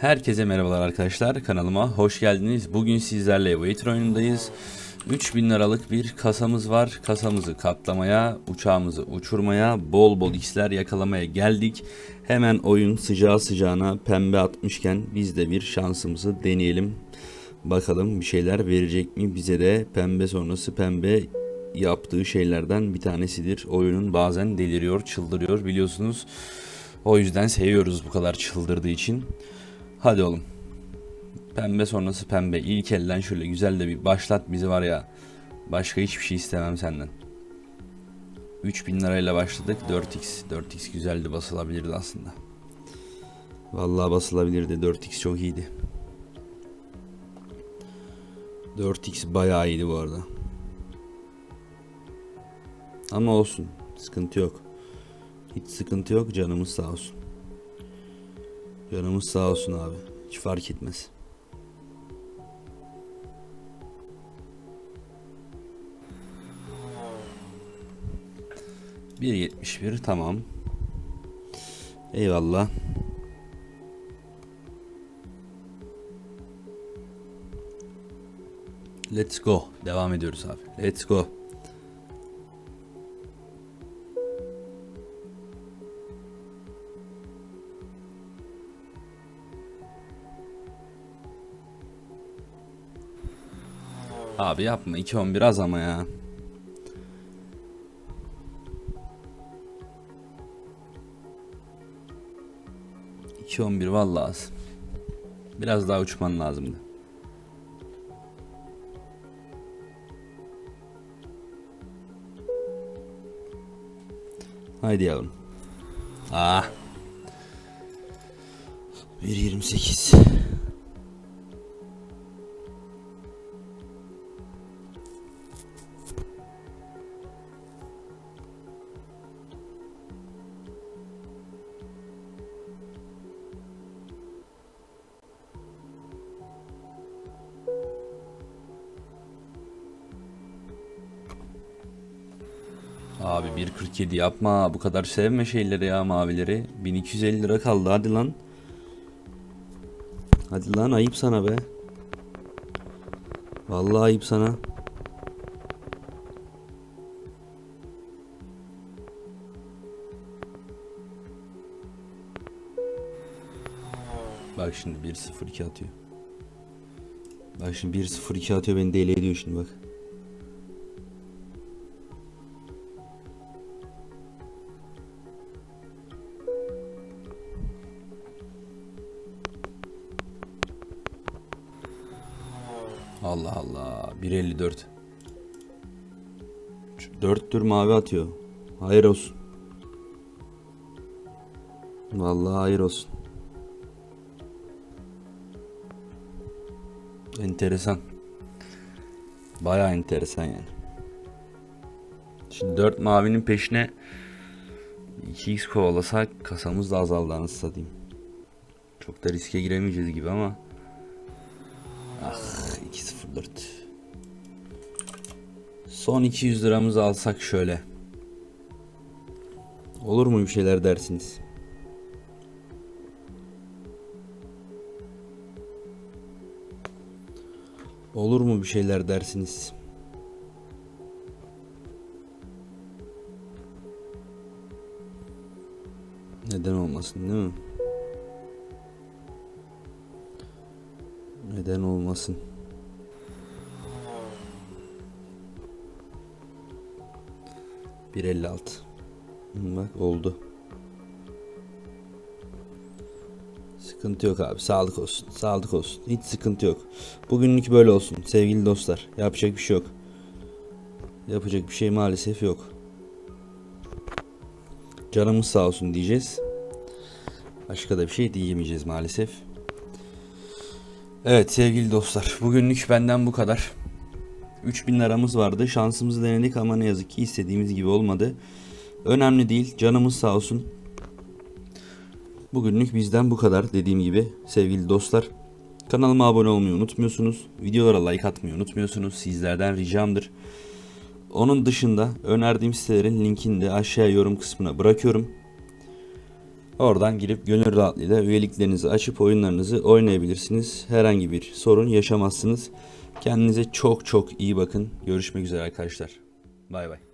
Herkese merhabalar arkadaşlar kanalıma hoş geldiniz. Bugün sizlerle Waiter oyunundayız. 3000 liralık bir kasamız var. Kasamızı katlamaya, uçağımızı uçurmaya, bol bol x'ler yakalamaya geldik. Hemen oyun sıcağı sıcağına pembe atmışken biz de bir şansımızı deneyelim. Bakalım bir şeyler verecek mi bize de pembe sonrası pembe yaptığı şeylerden bir tanesidir. Oyunun bazen deliriyor, çıldırıyor biliyorsunuz. O yüzden seviyoruz bu kadar çıldırdığı için. Hadi oğlum. Pembe sonrası pembe. İlk elden şöyle güzel de bir başlat bizi var ya. Başka hiçbir şey istemem senden. 3000 lirayla başladık. 4x. 4x güzeldi basılabilirdi aslında. Vallahi basılabilirdi. 4x çok iyiydi. 4x bayağı iyiydi bu arada. Ama olsun. Sıkıntı yok. Hiç sıkıntı yok. Canımız sağ olsun. Canımız sağ olsun abi. Hiç fark etmez. Bir yetmiş bir tamam. Eyvallah. Let's go. Devam ediyoruz abi. Let's go. Abi yapma 2-11 az ama ya. İki on bir vallahi az. Biraz daha uçman lazımdı. Haydi yavrum. Ah. 1.28 Abi 1.47 yapma. Bu kadar sevme şeyleri ya mavileri. 1250 lira kaldı. Hadi lan. Hadi lan ayıp sana be. Vallahi ayıp sana. Bak şimdi 1-0-2 atıyor. Bak şimdi 1-0-2 atıyor beni deli ediyor şimdi bak Allah Allah. 1.54. 4 tür mavi atıyor. Hayır olsun. Vallahi hayır olsun. Enteresan. Baya enteresan yani. Şimdi 4 mavinin peşine 2x kovalasak kasamız da azaldı anasını satayım. Çok da riske giremeyeceğiz gibi ama. Ah 2.04 Son 200 liramızı alsak şöyle. Olur mu bir şeyler dersiniz? Olur mu bir şeyler dersiniz? Neden olmasın değil mi? Neden olmasın? Bir elli altı. Bak oldu. Sıkıntı yok abi. Sağlık olsun. Sağlık olsun. Hiç sıkıntı yok. Bugünlük böyle olsun sevgili dostlar. Yapacak bir şey yok. Yapacak bir şey maalesef yok. Canımız sağ olsun diyeceğiz. Başka da bir şey diyemeyeceğiz maalesef. Evet sevgili dostlar bugünlük benden bu kadar. 3000 liramız vardı şansımızı denedik ama ne yazık ki istediğimiz gibi olmadı. Önemli değil canımız sağ olsun. Bugünlük bizden bu kadar dediğim gibi sevgili dostlar. Kanalıma abone olmayı unutmuyorsunuz. Videolara like atmayı unutmuyorsunuz. Sizlerden ricamdır. Onun dışında önerdiğim sitelerin linkini de aşağıya yorum kısmına bırakıyorum. Oradan girip gönül rahatlığıyla üyeliklerinizi açıp oyunlarınızı oynayabilirsiniz. Herhangi bir sorun yaşamazsınız. Kendinize çok çok iyi bakın. Görüşmek üzere arkadaşlar. Bay bay.